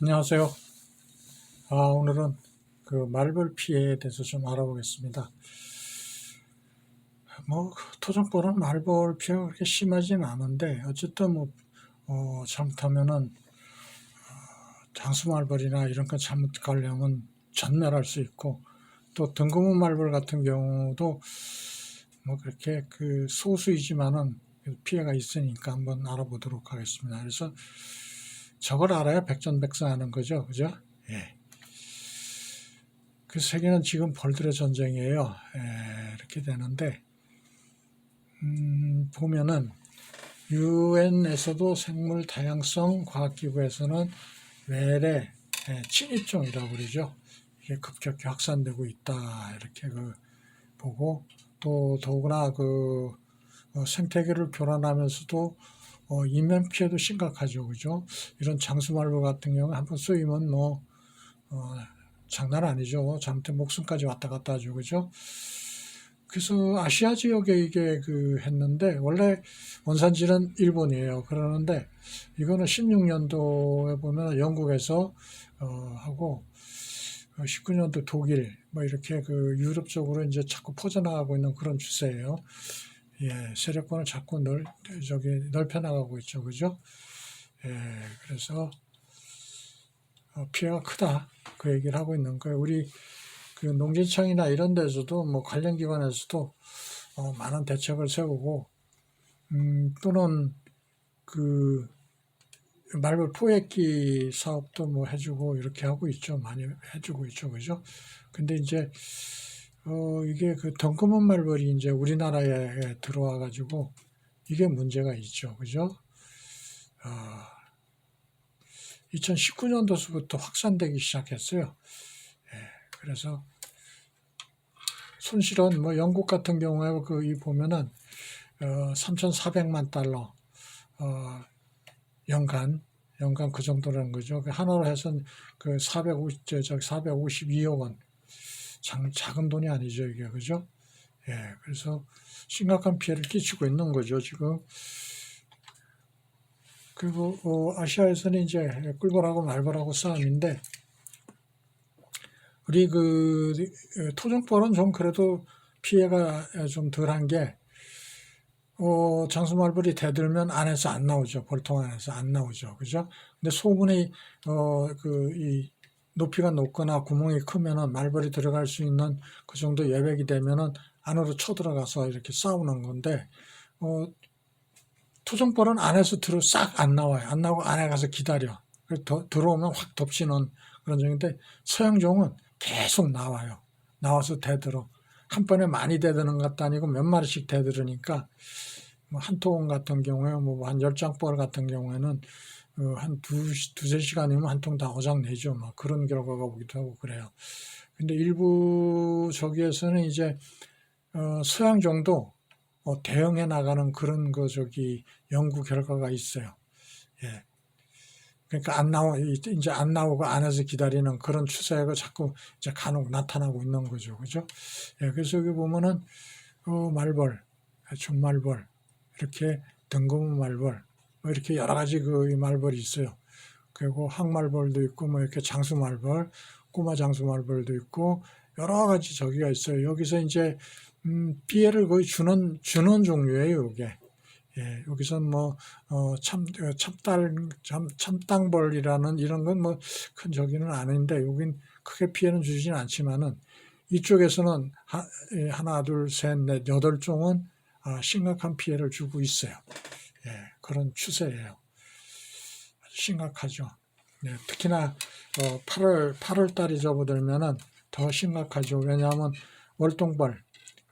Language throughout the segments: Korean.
안녕하세요. 아, 오늘은 그 말벌 피해에 대해서 좀 알아보겠습니다. 뭐, 토종벌은 말벌 피해가 그렇게 심하진 않은데, 어쨌든 뭐, 어, 잘못하면은, 어, 장수 말벌이나 이런 거 잘못 가려면 전멸할 수 있고, 또 등고무 말벌 같은 경우도 뭐 그렇게 그 소수이지만은 피해가 있으니까 한번 알아보도록 하겠습니다. 그래서 저걸 알아야 백전백승하는 거죠. 그죠? 예. 그 세계는 지금 벌들의 전쟁이에요. 예, 이렇게 되는데, 음, 보면은, 유엔에서도 생물 다양성 과학기구에서는 외래 예, 침입종이라고 그러죠. 이게 급격히 확산되고 있다. 이렇게 그 보고, 또 더구나 그 어, 생태계를 교란하면서도 어, 인명 피해도 심각하죠, 그죠? 이런 장수말벌 같은 경우 한번 쏘이면 뭐 어, 장난 아니죠. 잘못된 목숨까지 왔다 갔다 하죠, 그죠? 그래서 아시아 지역에 이게 그 했는데 원래 원산지는 일본이에요. 그러는데 이거는 16년도에 보면 영국에서 어, 하고 19년도 독일 뭐 이렇게 그 유럽 쪽으로 이제 자꾸 퍼져나가고 있는 그런 추세예요. 예, 세력권을 자꾸 넓, 저기 넓혀 나가고 있죠. 그죠? 예, 그래서 어, 피해가 크다. 그 얘기를 하고 있는 거예요. 우리 그 농진청이나 이런 데서도 뭐 관련 기관에서도 어, 많은 대책을 세우고, 음, 또는 그 말벌 포획기 사업도 뭐 해주고 이렇게 하고 있죠. 많이 해주고 있죠. 그죠? 근데 이제 어, 이게 그 덩그먼 말벌이 이제 우리나라에 들어와 가지고 이게 문제가 있죠. 그죠? 어, 2019년도서부터 확산되기 시작했어요. 예, 그래서 손실은 뭐 영국 같은 경우에 그 이 보면은 어, 3,400만 달러 어, 연간 연간 그 정도라는 거죠. 그 하나로 해서 그 450, 저, 저 452억 원. 작, 작은 돈이 아니죠, 이게. 그죠? 예, 그래서 심각한 피해를 끼치고 있는 거죠, 지금. 그리고 어, 아시아에서는 이제 꿀벌하고 말벌하고 싸움인데, 우리 그 토종벌은 좀 그래도 피해가 좀 덜한 게, 어, 장수말벌이 대들면 안에서 안 나오죠. 벌통 안에서 안 나오죠. 그죠? 근데 소문이, 어, 그, 이, 높이가 높거나 구멍이 크면은 말벌이 들어갈 수 있는 그 정도 예백이 되면은 안으로 쳐들어가서 이렇게 싸우는 건데, 어, 토종벌은 안에서 들어 싹 안 나와요. 안 나오고 안에 가서 기다려. 더, 들어오면 확 덮치는 그런 종인데, 서양종은 계속 나와요. 나와서 대들어. 한 번에 많이 대드는 것도 아니고 몇 마리씩 대들으니까 뭐 한통 같은 경우에 뭐 한 열 장벌 같은 경우에는 어, 한 두, 두세 시간이면 한 통 다 어장 내죠. 막 그런 결과가 오기도 하고 그래요. 근데 일부 저기에서는 이제 어, 서양 정도 어, 대응해 나가는 그런 거 저기 연구 결과가 있어요. 예. 그러니까 안 나오 이제 안 나오고 안에서 기다리는 그런 추세가 자꾸 이제 간혹 나타나고 있는 거죠, 그죠? 예, 그래서 여기 보면은 어, 말벌, 준말벌 이렇게 등고무 말벌 뭐 이렇게 여러 가지 그 말벌이 있어요. 그리고 항말벌도 있고 뭐 이렇게 장수말벌, 꼬마 장수말벌도 있고 여러 가지 저기가 있어요. 여기서 이제 음, 피해를 거의 주는 주는 종류예요, 이게. 예, 여기선 뭐, 어, 참, 어, 참, 참땅벌이라는 이런 건 뭐 큰 저기는 아닌데, 여긴 크게 피해는 주진 않지만은, 이쪽에서는 하, 예, 하나, 둘, 셋, 넷, 여덟 종은 아, 심각한 피해를 주고 있어요. 예, 그런 추세예요. 심각하죠. 예, 특히나 어, 8월 8월 달이 접어들면은 더 심각하죠. 왜냐하면 월동벌,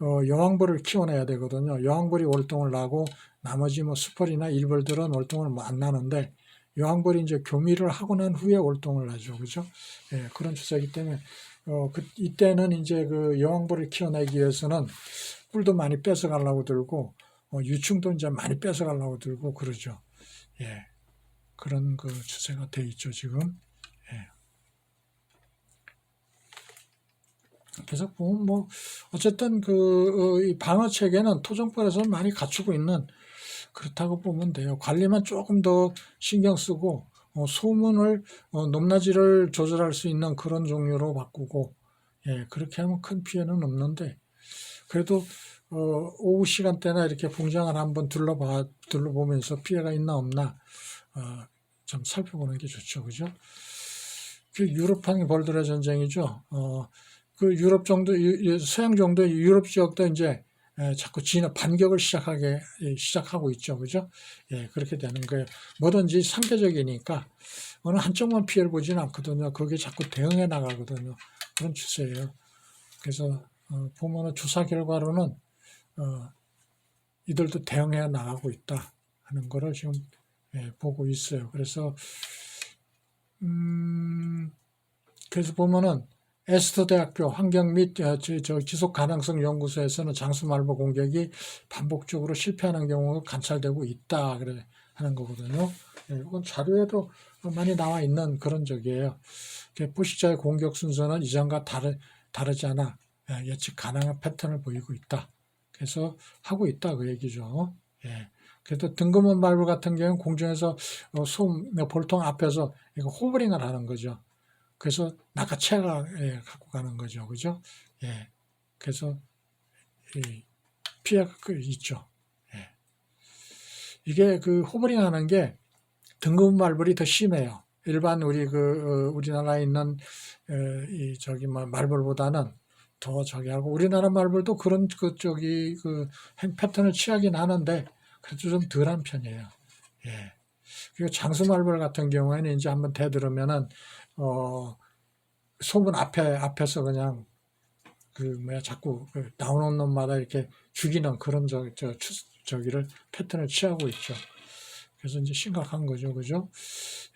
어, 여왕벌을 키워내야 되거든요. 여왕벌이 월동을 나고 나머지 뭐 수벌이나 일벌들은 월동을 뭐안 나는데 여왕벌이 이제 교미를 하고 난 후에 월동을 나죠. 그죠? 예, 그런 추세이기 때문에 어, 그, 이때는 이제 그 여왕벌을 키워내기 위해서는 꿀도 많이 뺏어가려고 들고 어, 유충도 이제 많이 뺏어가려고 들고 그러죠. 예, 그런 그 추세가 돼 있죠 지금. 예. 그래서 보면 뭐 어쨌든 그 어, 방어 체계는 토종벌에서 많이 갖추고 있는 그렇다고 보면 돼요. 관리만 조금 더 신경 쓰고 어, 소문을 어, 높낮이를 조절할 수 있는 그런 종류로 바꾸고 예, 그렇게 하면 큰 피해는 없는데 그래도 어, 오후 시간대나 이렇게 공장을 한번 둘러봐 둘러보면서 피해가 있나 없나 어, 좀 살펴보는 게 좋죠, 그죠? 그 유럽판 벌들의 전쟁이죠. 어, 그 유럽 정도, 서양 정도의 유럽 지역도 이제 에, 자꾸 진화 반격을 시작하게 예, 시작하고 있죠, 그죠? 예, 그렇게 되는 거예요. 뭐든지 상대적이니까 어느 한쪽만 피해를 보지는 않거든요. 그게 자꾸 대응해 나가거든요. 그런 추세예요. 그래서 어, 보면은 조사 결과로는 어, 이들도 대응해 나가고 있다 하는 거를 지금 예, 보고 있어요. 그래서 음, 그래서 보면은 에스터 대학교 환경 및 어, 저, 저 지속 가능성 연구소에서는 장수 말벌 공격이 반복적으로 실패하는 경우가 관찰되고 있다 그래 하는 거거든요. 예, 이건 자료에도 많이 나와 있는 그런 적이에요. 포식자의 공격 순서는 이전과 다르, 다르지 않아 예, 예측 가능한 패턴을 보이고 있다. 그래서 하고 있다 그 얘기죠. 예. 그래도 등검은 말벌 같은 경우는 공중에서 어, 솜 볼통 앞에서 이거 호버링을 하는 거죠. 그래서 낚아채가 예, 갖고 가는 거죠, 그죠? 예. 그래서 이 피해가 그 있죠. 예. 이게 그 호버링 하는 게 등검은 말벌이 더 심해요. 일반 우리 그 어, 우리나라에 있는 어, 이 저기 뭐 말벌보다는 더 저기 하고 우리나라 말벌도 그런 그 저기 그 행 패턴을 취하긴 하는데 그래도 좀 덜한 편이에요. 예. 그리고 장수 말벌 같은 경우에는 이제 한번 대들으면은 어 소문 앞에 앞에서 그냥 그 뭐야 자꾸 그 나오는 놈마다 이렇게 죽이는 그런 저, 저 추, 저기를 패턴을 취하고 있죠. 그래서 이제 심각한 거죠, 그죠?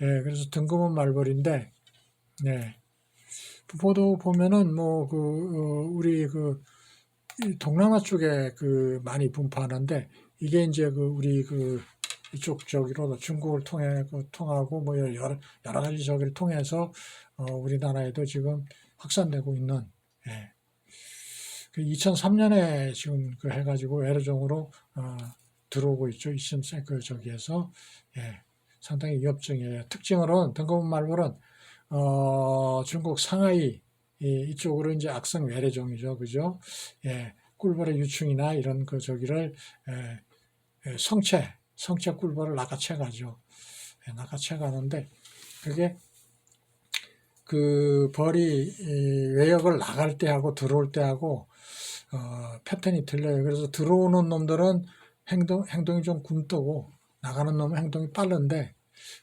예, 그래서 등급은 말벌인데, 네. 보도 보면은 뭐그 우리 그이 동남아 쪽에 그 많이 분포하는데 이게 이제 그 우리 그 이쪽 저기로 중국을 통해 그 통하고 뭐 여러 여러 가지 저기를 통해서 어 우리나라에도 지금 확산되고 있는 예. 그 2003년에 지금 그 해가지고 외래종으로 어 들어오고 있죠. 이심생 그 저기에서 예. 상당히 위협적이에요. 특징으로는 등급은 말벌은 어 중국 상하이 이, 이쪽으로 이제 악성 외래종이죠. 그죠? 예. 꿀벌의 유충이나 이런 그 저기를 예, 예, 성체, 성체 꿀벌을 낚아채 가죠. 예, 낚아채 가는데 그게 그 벌이 이 외역을 나갈 때 하고 들어올 때 하고 어, 패턴이 틀려요. 그래서 들어오는 놈들은 행동, 행동이 좀 굼뜨고 나가는 놈은 행동이 빠른데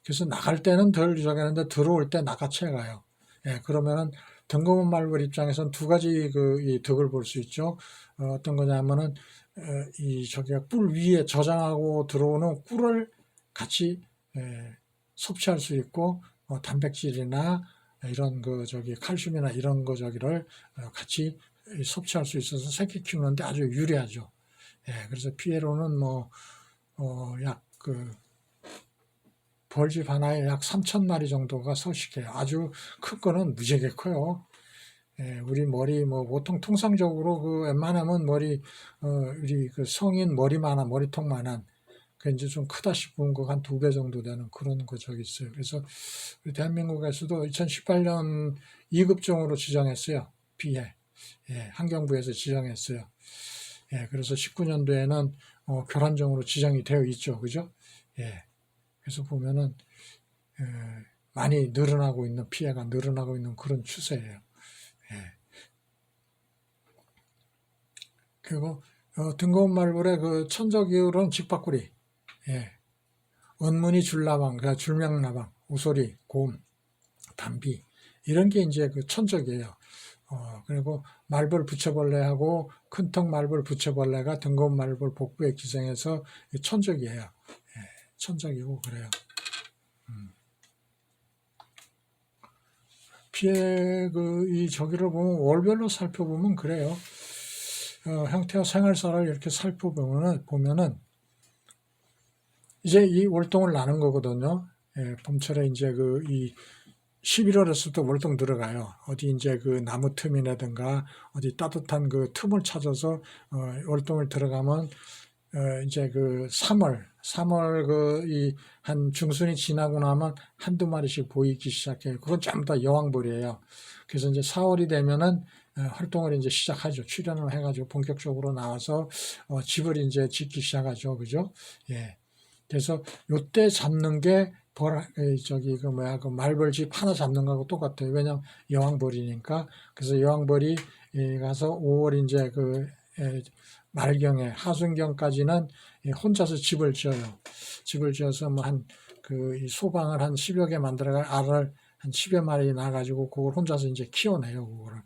그래서 나갈 때는 덜 저기하는데 들어올 때 낚아채 가요. 예, 그러면은 등검은 말벌 입장에서는 두 가지 그 이 덕을 볼 수 있죠. 어, 떤 거냐면은 어, 이 저기가 꿀 위에 저장하고 들어오는 꿀을 같이 에, 섭취할 수 있고 어, 단백질이나 이런 그 저기 칼슘이나 이런 거 저기를 어, 같이 섭취할 수 있어서 새끼 키우는데 아주 유리하죠. 예, 그래서 피에로는 뭐, 어, 약 그, 벌집 하나에 약 3천 마리 정도가 서식해요. 아주 큰 거는 무지하게 커요. 예, 우리 머리 뭐 보통 통상적으로 그 웬만하면 머리 어 우리 그 성인 머리만한 머리통만한 그 이제 좀 크다 싶은 거 한 두 배 정도 되는 그런 거 저기 있어요. 그래서 대한민국에서도 2018년 2급종으로 지정했어요. 피해. 예, 환경부에서 지정했어요. 예, 그래서 19년도에는 어, 교란종으로 지정이 되어 있죠. 그죠? 예. 그래서 보면은 에, 많이 늘어나고 있는 피해가 늘어나고 있는 그런 추세예요. 예. 그리고 어, 등고운 말벌의 그 천적이율은 직박구리, 예. 은문이 줄나방, 그 줄명나방, 우소리, 곰, 담비 이런 게 이제 그 천적이에요. 어, 그리고 말벌 부채벌레하고 큰턱 말벌 부채벌레가 등고운 말벌 복부에 기생해서 천적이에요. 예, 천적이고 그래요. 음. 피해 그 이 저기를 보면 월별로 살펴보면 그래요. 어, 형태와 생활사를 이렇게 살펴보면은 보면은 이제 이 월동을 나는 거거든요. 예, 봄철에 이제 그 이 11월에서부터 월동 들어가요. 어디 이제 그 나무 틈이라든가 어디 따뜻한 그 틈을 찾아서 어, 월동을 들어가면 어, 이제 그 3월, 3월 그 이 한 중순이 지나고 나면 한두 마리씩 보이기 시작해요. 그건 전부 다 여왕벌이에요. 그래서 이제 4월이 되면은 어, 활동을 이제 시작하죠. 출연을 해가지고 본격적으로 나와서 어, 집을 이제 짓기 시작하죠. 그죠? 예. 그래서 요때 잡는 게 벌, 에, 저기 그 뭐야 그 말벌집 하나 잡는 거하고 똑같아요. 왜냐면 여왕벌이니까. 그래서 여왕벌이 예, 가서 5월 이제 그 에, 말경에 하순경까지는 예, 혼자서 집을 지어요. 집을 지어서 뭐 한 그 소방을 한 10여 개 만들어가 알을 한 10여 마리 나가지고 그걸 혼자서 이제 키워내요. 그거를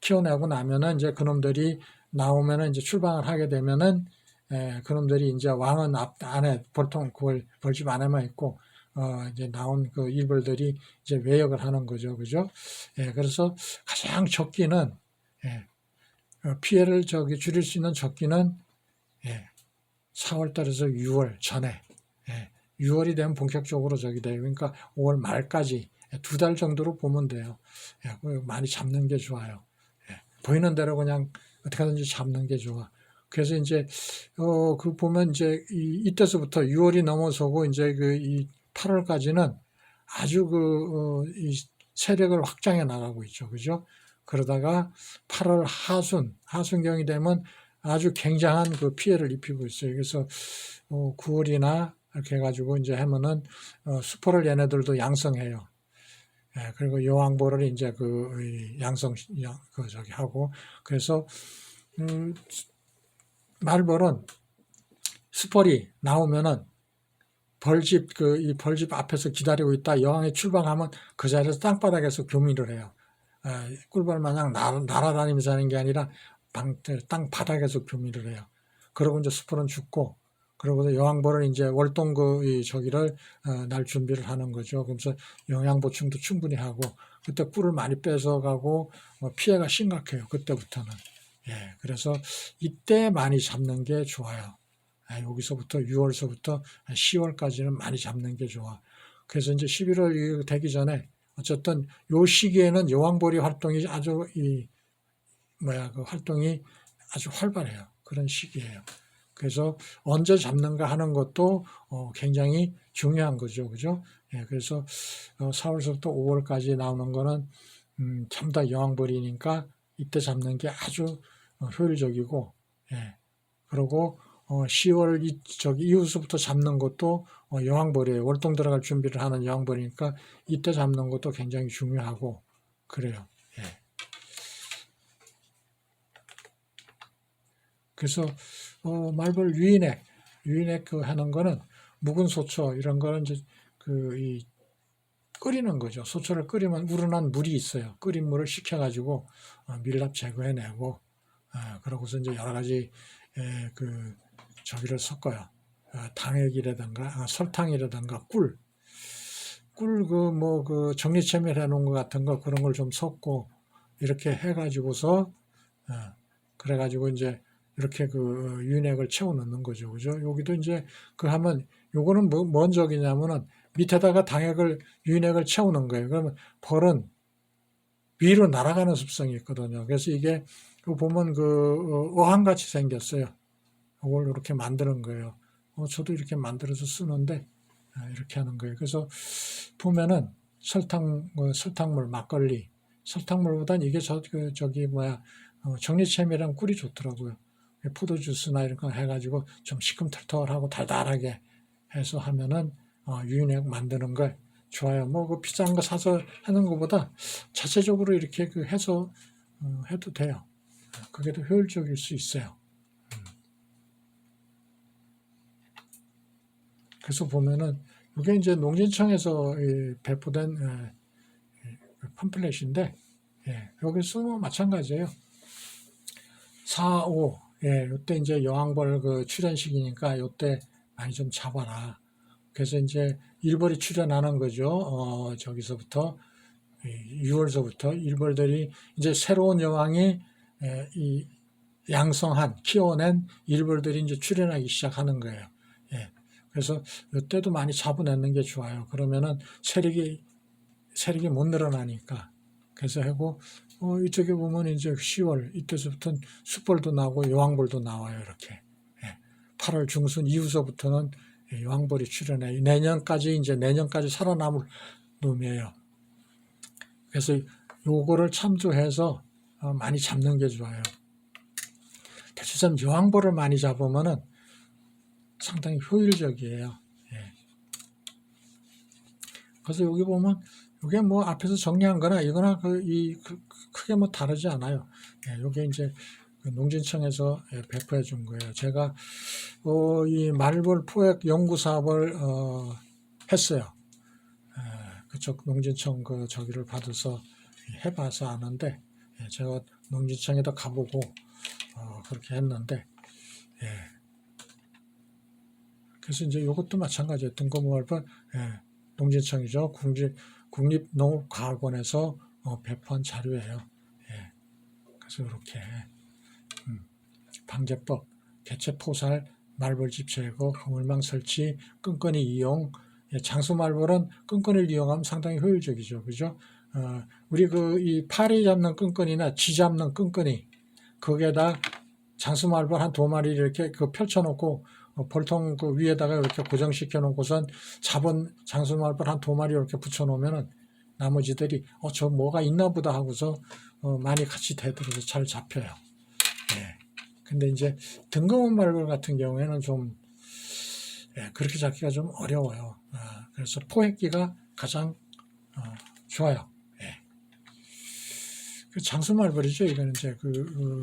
키워내고 나면은 이제 그놈들이 나오면은 이제 출방을 하게 되면은 에, 그놈들이 이제 왕은 앞 안에 보통 그걸 벌집 안에만 있고 어 이제 나온 그 일벌들이 이제 외역을 하는 거죠, 그죠? 예, 그래서 가장 적기는 예, 어, 피해를 저기 줄일 수 있는 적기는 예, 4월 달에서 6월 전에 예, 6월이 되면 본격적으로 저기 돼요. 그러니까 5월 말까지 두 달 정도로 보면 돼요. 예, 그 많이 잡는 게 좋아요. 예, 보이는 대로 그냥 어떻게 하든지 잡는 게 좋아. 그래서 이제 어 그 보면 이제 이, 이때서부터 6월이 넘어서고 이제 그 이 8월까지는 아주 그 어, 이 세력을 확장해 나가고 있죠. 그죠? 그러다가 8월 하순, 하순경이 되면 아주 굉장한 그 피해를 입히고 있어요. 그래서 어, 9월이나 이렇게 해가지고 이제 하면은 어, 수포를 얘네들도 양성해요. 예, 그리고 여왕보를 이제 그이 양성 양, 그 저기 하고 그래서 음, 말벌은 수펄이 나오면은 벌집 그 이 벌집 앞에서 기다리고 있다 여왕이 출방하면 그 자리에서 땅바닥에서 교미를 해요. 아, 꿀벌 마냥 날, 날아다니면서 하는 게 아니라 방, 땅 바닥에서 교미를 해요. 그러고 이제 수풀은 죽고 그러고서 여왕벌은 이제 월동 그이 저기를 어, 날 준비를 하는 거죠. 그러면서 영양 보충도 충분히 하고 그때 꿀을 많이 뺏어가고 뭐 피해가 심각해요. 그때부터는. 예, 그래서 이때 많이 잡는 게 좋아요. 아, 여기서부터 6월서부터 10월까지는 많이 잡는 게 좋아. 그래서 이제 11월 되기 전에 어쨌든 요 시기에는 여왕벌이 활동이 아주 이 뭐야 그 활동이 아주 활발해요. 그런 시기예요. 그래서 언제 잡는가 하는 것도 어, 굉장히 중요한 거죠, 그죠? 예, 그래서 어, 4월서부터 5월까지 나오는 거는 음, 전부 다 여왕벌이니까 이때 잡는 게 아주 어, 효율적이고, 예, 그리고 어, 10월 이, 저기 이후서부터 잡는 것도 어, 여왕벌이에요. 월동 들어갈 준비를 하는 여왕벌이니까 이때 잡는 것도 굉장히 중요하고 그래요. 예. 그래서 어, 말벌 유인액, 유인액 그 하는 거는 묵은 소초 이런 거는 이제 그 이 끓이는 거죠. 소초를 끓이면 우러난 물이 있어요. 끓인 물을 식혀가지고 어, 밀랍 제거해내고 어, 그러고서 이제 여러 가지 에, 그 저기를 섞어요. 어, 당액이라든가 아, 설탕이라든가 꿀, 꿀 그 뭐 그 정리체밀 해놓은 것 같은 거 그런 걸 좀 섞고 이렇게 해가지고서 어, 그래가지고 이제 이렇게 그 유인액을 채워 넣는 거죠. 그죠? 여기도 이제 그 하면 요거는 뭐, 뭔 적이냐면은 밑에다가 당액을 유인액을 넣은 거예요. 그러면 벌은 위로 날아가는 습성이 있거든요. 그래서 이게 그 보면 그 어항같이 생겼어요. 이걸 이렇게 만드는 거예요. 어, 저도 이렇게 만들어서 쓰는데 아, 이렇게 하는 거예요. 그래서 보면은 설탕, 뭐 설탕물, 막걸리, 설탕물보단 이게 저, 그, 저기 뭐야 어, 정리체미랑 꿀이 좋더라고요. 포도주스나 이런 거 해가지고 좀 시큼털털하고 달달하게 해서 하면은 어, 유인액 만드는 거 좋아요. 뭐 그 비싼 거 사서 하는 것보다 자체적으로 이렇게 그 해서 어, 해도 돼요. 그게 더 효율적일 수 있어요. 음. 그래서 보면은 이게 이제 농진청에서 배포된 팜플렛인데 예, 여기서 마찬가지예요. 4, 5 예, 요때 이제 여왕벌 그 출연식이니까 요때 많이 좀 잡아라. 그래서 이제 일벌이 출연하는 거죠. 어, 저기서부터 6월서부터 일벌들이 이제 새로운 여왕이 예, 이 양성한 키워낸 일벌들이 이제 출연하기 시작하는 거예요. 예. 그래서 이때도 많이 잡아내는 게 좋아요. 그러면은 세력이 세력이 못 늘어나니까 그래서 하고 어, 이쪽에 보면 이제 10월 이때서부터는 숯벌도 나고 여왕벌도 나와요. 이렇게 예. 8월 중순 이후서부터는 여왕벌이 출현해 내년까지 이제 내년까지 살아남을 놈이에요. 그래서 요거를 참조해서 어, 많이 잡는 게 좋아요. 대체선 여왕벌을 많이 잡으면은 상당히 효율적이에요. 예. 그래서 여기 보면 이게 뭐 앞에서 정리한 거나 이거나 그, 이, 그, 그 크게 뭐 다르지 않아요. 예, 요게 이제 그 농진청에서 예, 배포해 준 거예요. 제가 어, 이 말벌 포획 연구 사업을 어, 했어요. 예, 그쪽 농진청 그 저기를 받아서 해봐서 아는데 예, 제가 농진청에도 가보고 어, 그렇게 했는데 예. 그래서 이제 이것도 마찬가지예요. 등급 말벌 예, 농진청이죠. 국립 국립농업과학원에서 어, 배포한 자료예요. 예. 그래서 이렇게 음, 방제법, 개체 포살, 말벌집 제거, 그물망 설치, 끈끈이 이용. 예, 장수 말벌은 끈끈이를 이용하면 상당히 효율적이죠. 그죠? 어, 우리 그 이 파리 잡는 끈끈이나 쥐 잡는 끈끈이 거기에다 장수 말벌 한 두 마리 이렇게 그 펼쳐놓고 어, 볼통 그 위에다가 이렇게 고정시켜 놓고선 잡은 장수 말벌 한 두 마리 이렇게 붙여 놓으면은 나머지들이 어 저 뭐가 있나 보다 하고서 어, 많이 같이 대들어서 잘 잡혀요. 예. 근데 이제 등검은 말벌 같은 경우에는 좀 예, 그렇게 잡기가 좀 어려워요. 아, 그래서 포획기가 가장 어, 좋아요. 예. 그 장수 말벌이죠. 이거는 이제 그, 그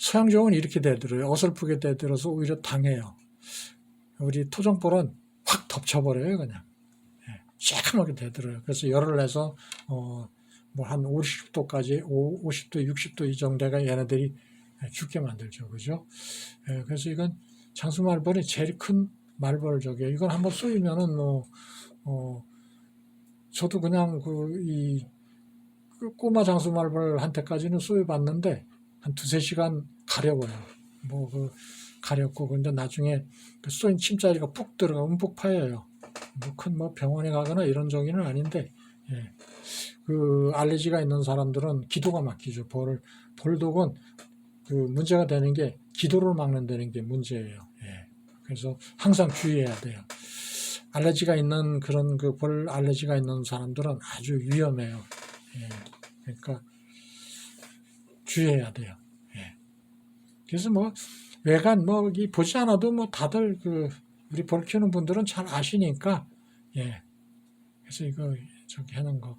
서양종은 이렇게 대들어요. 어설프게 대들어서 오히려 당해요. 우리 토종벌은 확 덮쳐버려요, 그냥. 예, 새카맣게 대들어요. 그래서 열을 내서, 어, 뭐 한 50도까지, 50도, 60도 이 정도가 얘네들이 죽게 만들죠. 그죠? 예, 그래서 이건 장수 말벌이 제일 큰 말벌적이에요. 이건 한번 쏘이면은 뭐, 어, 저도 그냥 그, 이, 그 꼬마 장수 말벌한테까지는 쏘여봤는데, 한 두세 시간 가려워요. 뭐, 그, 가렵고, 근데 나중에 그 쏘인 침자리가 푹 들어가, 움푹 파여요. 뭐, 큰뭐 병원에 가거나 이런 적이는 아닌데, 예. 그, 알레르기가 있는 사람들은 기도가 막히죠. 벌, 벌독은 그 문제가 되는 게 기도를 막는다는 게 문제예요. 예. 그래서 항상 주의해야 돼요. 알레르기가 있는 그런 그 벌 알레르기가 있는 사람들은 아주 위험해요. 예. 그러니까 주의해야 돼요. 예. 그래서 뭐 외관 뭐 이 보지 않아도 뭐 다들 그 우리 벌 키우는 분들은 잘 아시니까 예. 그래서 이거 저기 하는 거.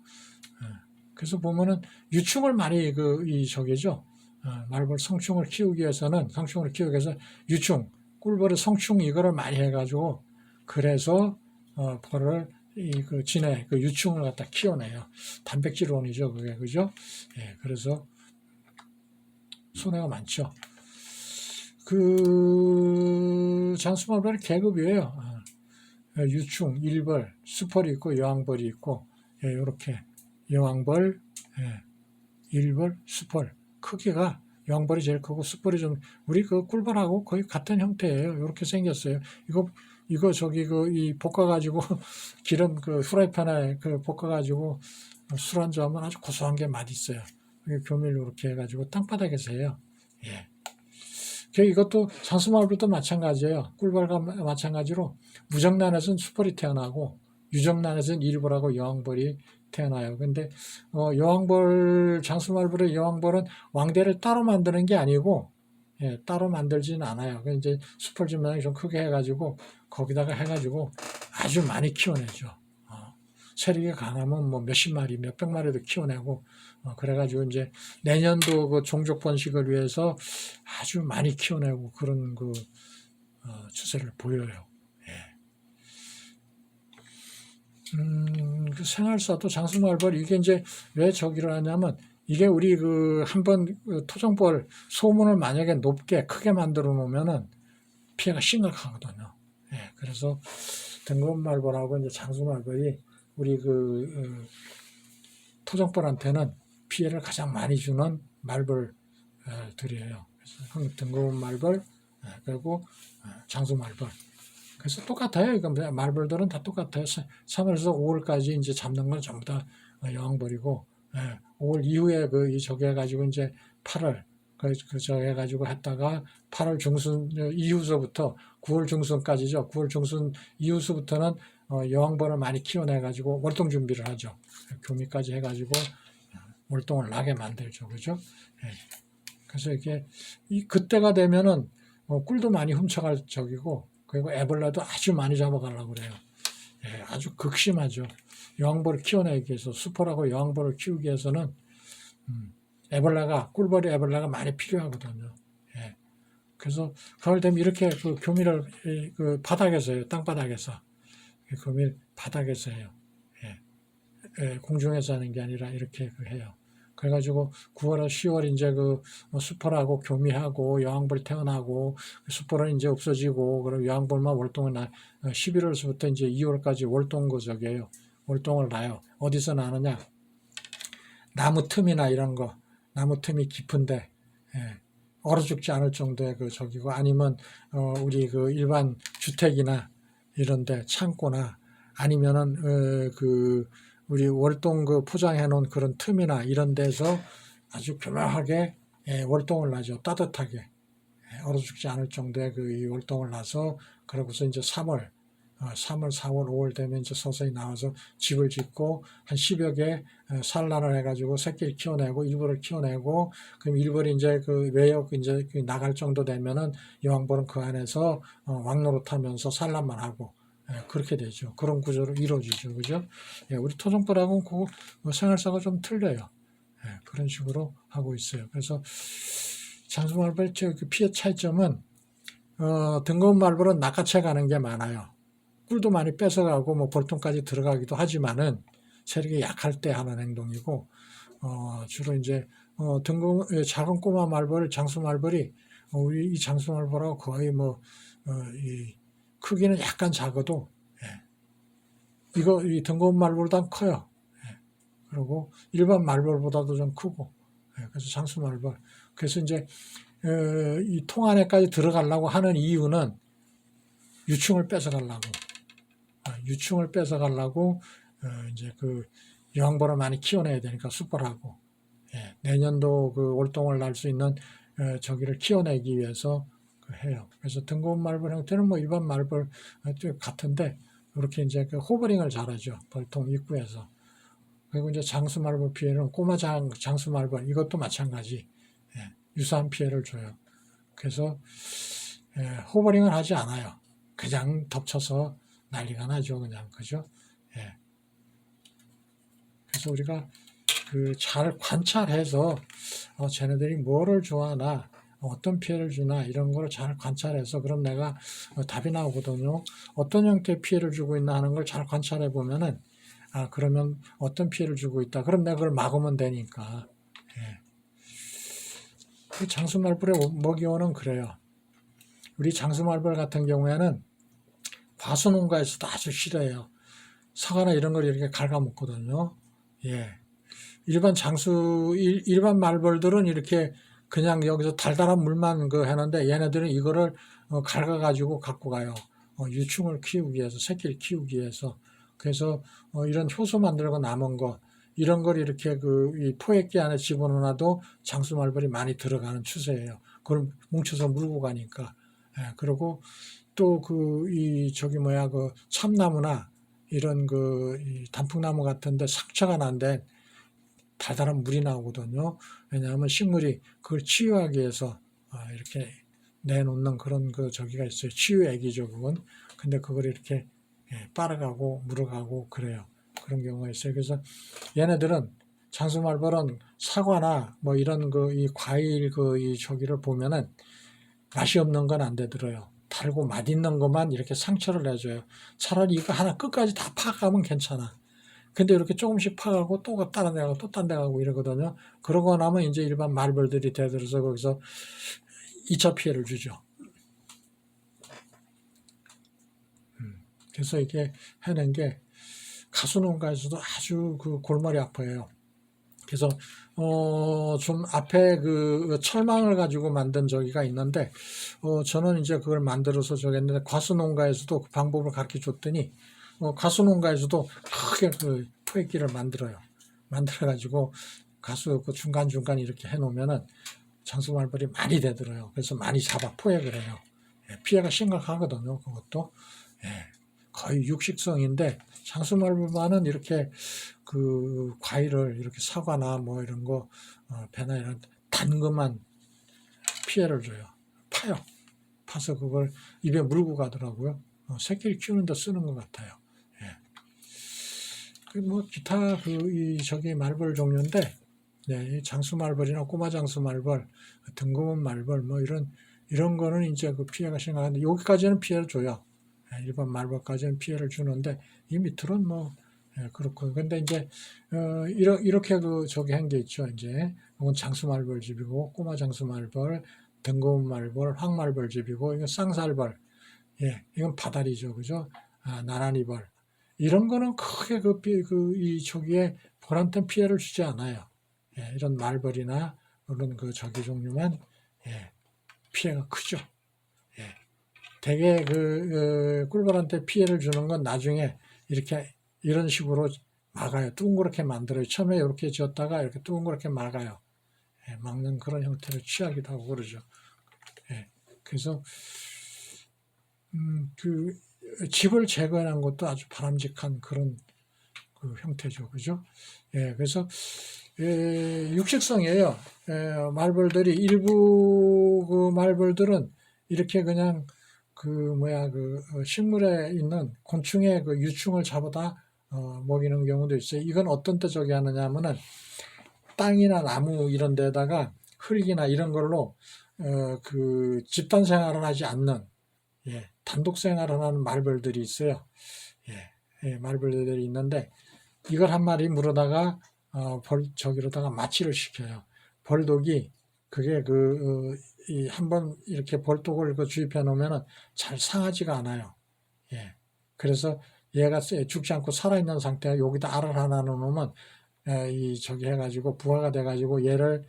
예. 그래서 보면은 유충을 많이 그 이 저기죠. 어, 말벌 성충을 키우기 위해서는 성충을 키우기 위해서 유충 꿀벌의 성충 이거를 많이 해가지고 그래서 어, 벌을 이그 진해 그 유충을 갖다 키워내요. 단백질원이죠 그게 그죠? 예, 그래서 손해가 많죠. 그 장수말벌 계급이에요. 어, 유충, 일벌, 수펄이 있고 여왕벌이 있고 예, 이렇게 여왕벌, 예, 일벌, 수펄 크기가 여왕벌이 제일 크고 수펄이 좀 우리 그 꿀벌하고 거의 같은 형태예요. 이렇게 생겼어요. 이거 이거 저기 그 이 볶아 가지고 기름 그 후라이팬에 그 볶아 가지고 술 한잔 하면 아주 고소한 게 맛있어요. 교밀 이렇게 해가지고 땅바닥에서 해요. 예. 그 이것도 장수마을도 마찬가지예요. 꿀벌과 마찬가지로 무정란에서는 수벌이 태어나고 유정란에서는 일벌하고 여왕벌이 태어나요. 근데 어, 여왕벌 장수말벌의 여왕벌은 왕대를 따로 만드는 게 아니고 예, 따로 만들지는 않아요. 그 이제 수풀 지면이 좀 크게 해가지고 거기다가 해가지고 아주 많이 키워내죠. 어, 세력이 강하면 뭐 몇십 마리, 몇백 마리도 키워내고 어, 그래가지고 이제 내년도 그 종족 번식을 위해서 아주 많이 키워내고 그런 그 어, 추세를 보여요. 예. 음, 그 생활사도 장수말벌 이게 이제 왜 저기를 하냐면 이게 우리 그 한번 그 토종벌 소문을 만약에 높게 크게 만들어 놓으면은 피해가 심각하거든요. 예, 그래서 등급말벌하고 이제 장수말벌이 우리 그 어, 토종벌한테는 피해를 가장 많이 주는 말벌들이에요. 그래서 등급 말벌 예, 그리고 어, 장수 말벌. 그래서 똑같아요. 이건 말벌들은 다 똑같아요. 3월에서 5월까지 이제 잡는 건 전부 다 여왕벌이고 예, 5월 이후에 그 저기 해가지고 이제 8월 그, 그저 해가지고 했다가 8월 중순 이후서부터 9월 중순까지죠. 9월 중순 이후서부터는 어, 여왕벌을 많이 키워내가지고 월동 준비를 하죠. 교미까지 해가지고 월동을 나게 만들죠. 그죠? 예. 그래서 이게, 이, 그때가 되면은, 어, 꿀도 많이 훔쳐갈 적이고, 그리고 애벌레도 아주 많이 잡아가려고 그래요. 예, 아주 극심하죠. 여왕벌을 키워내기 위해서, 수포라고 여왕벌을 키우기 위해서는, 음, 애벌레가, 꿀벌이 애벌레가 많이 필요하거든요. 예. 그래서 가을 되면 이렇게 그 교미를 이, 그 바닥에서. 땅바닥에서. 그 교미 바닥에서 해요. 예. 예, 공중에서 하는 게 아니라 이렇게 그 해요. 그래가지고 9월, 10월 이제 그 수포라고 교미하고 여왕벌 태어나고 수포는 이제 없어지고 그리고 여왕벌만 월동을 나 11월서부터 이제 2월까지 월동 그 저기에요. 월동을 나요. 어디서 나느냐? 나무 틈이나 이런 거, 나무 틈이 깊은데 예, 얼어 죽지 않을 정도의 그 저기고 아니면 어, 우리 그 일반 주택이나 이런데 창고나 아니면은 어, 그 우리 월동 그 포장해 놓은 그런 틈이나 이런 데서 아주 교묘하게 예, 월동을 나죠. 따뜻하게. 예, 얼어 죽지 않을 정도의 그이 월동을 나서 그러고서 이제 3월, 어, 3월, 4월, 5월 되면 이제 서서히 나와서 집을 짓고 한 10여 개 어, 산란을 해가지고 새끼를 키워내고 일부를 키워내고 그럼 일부를 이제 그 외역 이제 그 나갈 정도 되면은 여왕벌은 그 안에서 어, 왕노릇하면서 산란만 하고 예, 그렇게 되죠. 그런 구조로 이루어지죠. 그죠? 예, 우리 토종벌하고는 그 생활사가 좀 틀려요. 예, 그런 식으로 하고 있어요. 그래서 장수말벌 그 피해 차이점은 어, 등거운 말벌은 낚아채 가는 게 많아요. 꿀도 많이 뺏어가고 뭐 벌통까지 들어가기도 하지만은 체력이 약할 때 하는 행동이고 어, 주로 이제 어, 등거 작은 꼬마 말벌 장수 말벌이 어, 우리 이 장수 말벌하고 거의 뭐 어, 이 크기는 약간 작아도 예. 이거 이 등거운 말벌보다 커요. 예. 그리고 일반 말벌보다도 좀 크고 예. 그래서 장수 말벌. 그래서 이제 어, 이통 안에까지 들어가려고 하는 이유는 유충을 뺏어가려고 아, 유충을 뺏어가려고 어, 이제 그 여왕벌을 많이 키워내야 되니까 숯벌하고 예. 내년도 그 월동을 날 수 있는 어, 저기를 키워내기 위해서 해요. 그래서 등고운 말벌 형태는 뭐 일반 말벌 같은데 이렇게 이제 그 호버링을 잘하죠. 벌통 입구에서. 그리고 이제 장수 말벌 피해는 꼬마 장, 장수 말벌 이것도 마찬가지 예, 유사한 피해를 줘요. 그래서 예, 호버링을 하지 않아요. 그냥 덮쳐서 난리가 나죠. 그냥 그죠? 예. 그래서 우리가 그 잘 관찰해서 어, 쟤네들이 뭐를 좋아하나 어떤 피해를 주나 이런 걸잘 관찰해서 그럼 내가 어, 답이 나오거든요. 어떤 형태의 피해를 주고 있나 하는 걸 잘 관찰해 보면은 아 그러면 어떤 피해를 주고 있다. 그럼 내가 그걸 막으면 되니까. 예. 그 장수말벌의 먹이원은 그래요. 우리 장수말벌 같은 경우에는 과수농가에서도 아주 싫어해요. 사과나 이런 걸 이렇게 갉아먹거든요. 예. 일반 장수 일, 일반 말벌들은 이렇게 그냥 여기서 달달한 물만 그 하는데 얘네들은 이거를 어, 갉아가지고 갖고 가요. 어, 유충을 키우기 위해서, 새끼를 키우기 위해서. 그래서 어, 이런 효소 만들고 남은 거, 이런 걸 이렇게 그이 포획기 안에 집어넣어놔도 장수 말벌이 많이 들어가는 추세예요. 그걸 뭉쳐서 물고 가니까. 예, 그리고 또 그 이 저기 뭐야 그 참나무나 이런 그이 단풍나무 같은데 상처가 난데 달달한 물이 나오거든요. 왜냐하면 식물이 그걸 치유하기 위해서 아, 이렇게 내놓는 그런 그 저기가 있어요. 치유액이죠, 그건. 근데 그걸 이렇게 예, 빨아가고 물어가고 그래요. 그런 경우가 있어요. 그래서 얘네들은 장수말벌은 사과나 뭐 이런 그 이 과일 그 이 저기를 보면은 맛이 없는 건 안 되더라요. 달고 맛있는 것만 이렇게 상처를 내줘요. 차라리 이거 하나 끝까지 다 파가면 괜찮아. 근데 이렇게 조금씩 파가고 또 다른 데 가고 또 딴 데 가고 이러거든요. 그러고 나면 이제 일반 말벌들이 대들어서 거기서 2차 피해를 주죠. 음, 그래서 이게 해낸 게 가수 농가에서도 아주 그 골머리 아파요. 그래서 어 좀 앞에 그 철망을 가지고 만든 저기가 있는데 어 저는 이제 그걸 만들어서 저기 했는데 과수농가에서도 그 방법을 가르쳐 줬더니 어, 가수농가에서도 크게 그 포획기를 만들어요. 만들어 가지고 가수 그 중간 중간 이렇게 해놓으면은 장수말벌이 많이 되들어요. 그래서 많이 잡아 포획을 해요. 예, 피해가 심각하거든요. 그것도 예, 거의 육식성인데 장수말벌만은 이렇게 그 과일을 이렇게 사과나 뭐 이런 거 어, 배나 이런 단 것만 피해를 줘요. 파요. 파서 그걸 입에 물고 가더라고요. 어, 새끼를 키우는데 쓰는 것 같아요. 예. 그뭐 기타 그이 저기 말벌 종류인데 네, 이 장수 말벌이나 꼬마 장수 말벌, 등검은 말벌 뭐 이런 이런 거는 이제 그 피해가 심각한데 여기까지는 피해를 줘요. 예, 일반 말벌까지는 피해를 주는데 이 밑으로는 뭐 예, 그렇고 근데 이제 어, 이러, 이렇게 그 저기 한 게 있죠. 이제 이건 장수 말벌 집이고 꼬마 장수 말벌, 등검은 말벌, 황 말벌 집이고 이건 쌍살벌, 예, 이건 바다리죠, 그죠? 아, 나란히벌 이런 거는 크게 그, 피- 그, 이 저기에 벌한테 피해를 주지 않아요. 예, 이런 말벌이나 이런 그 저기 종류만 예, 피해가 크죠. 예. 대개 그, 어, 꿀벌한테 피해를 주는 건 나중에 이렇게 이런 식으로 막아요. 둥그렇게 만들어요. 처음에 이렇게 지었다가 이렇게 둥그렇게 막아요. 예, 막는 그런 형태를 취하기도 하고 그러죠. 예, 그래서 음, 그 집을 제거한 것도 아주 바람직한 그런 그 형태죠. 그죠? 예, 그래서 예, 육식성이에요. 예, 말벌들이 일부 그 말벌들은 이렇게 그냥 그 뭐야 그 어, 식물에 있는 곤충의 그 유충을 잡아다 어, 먹이는 경우도 있어요. 이건 어떤 때 저기 하느냐면은 땅이나 나무 이런 데다가 흙이나 이런 걸로 어, 그 집단 생활을 하지 않는 예, 단독 생활을 하는 말벌들이 있어요. 예, 예, 말벌들이 있는데 이걸 한 마리 물어다가 어, 벌 저기로다가 마취를 시켜요. 벌독이 그게 그 이 한번 이렇게 벌독을 그 주입해 놓으면은 잘 상하지가 않아요. 예. 그래서 얘가 쎄- 죽지 않고 살아있는 상태에 여기다 알을 하나 넣으면 에, 이 저기 해가지고 부화가 돼가지고 얘를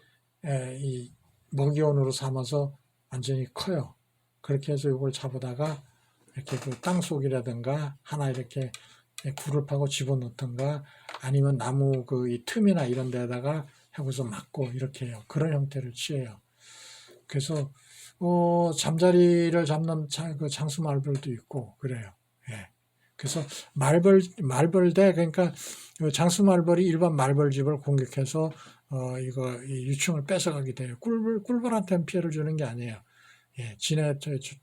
에, 이 먹이원으로 삼아서 완전히 커요. 그렇게 해서 이걸 잡아다가 이렇게 그 땅 속이라든가 하나 이렇게 굴을 파고 집어넣든가 아니면 나무 그 이 틈이나 이런 데다가 하고서 막고 이렇게 해요. 그런 형태를 취해요. 그래서 어, 잠자리를 잡는 자- 그 장수 말벌도 있고 그래요. 예. 그래서 말벌 말벌대 그러니까 그 장수 말벌이 일반 말벌집을 공격해서 어 이거 이 유충을 뺏어가게 돼요. 꿀벌 꿀벌한테는 피해를 주는 게 아니에요. 예, 지네 저, 저,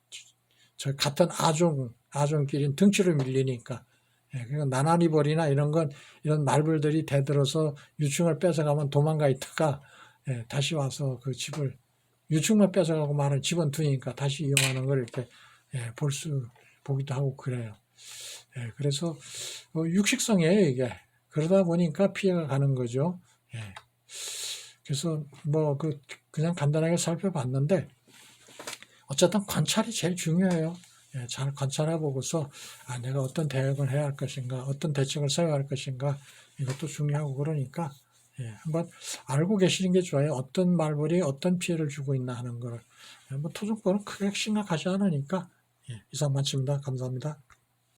저 같은 아종 아종끼리는 등치로 밀리니까 예, 그러니까 나나리벌이나 이런 건 이런 말벌들이 대들어서 유충을 뺏어가면 도망가 있다가 예, 다시 와서 그 집을 유충만 뺏어가고 말은 집은 두니까 다시 이용하는 걸 이렇게 예, 볼수 보기도 하고 그래요. 예, 그래서 어, 육식성이에요 이게 그러다 보니까 피해가 가는 거죠. 예. 그래서 뭐 그 그냥 간단하게 살펴봤는데 어쨌든 관찰이 제일 중요해요. 예, 잘 관찰해 보고서 아 내가 어떤 대응을 해야 할 것인가, 어떤 대책을 세워야 할 것인가 이것도 중요하고 그러니까 예, 한번 알고 계시는 게 좋아요. 어떤 말벌이 어떤 피해를 주고 있나 하는 거를. 예, 뭐 토종벌은 크게 심각하지 않으니까 예, 이상 마칩니다. 감사합니다.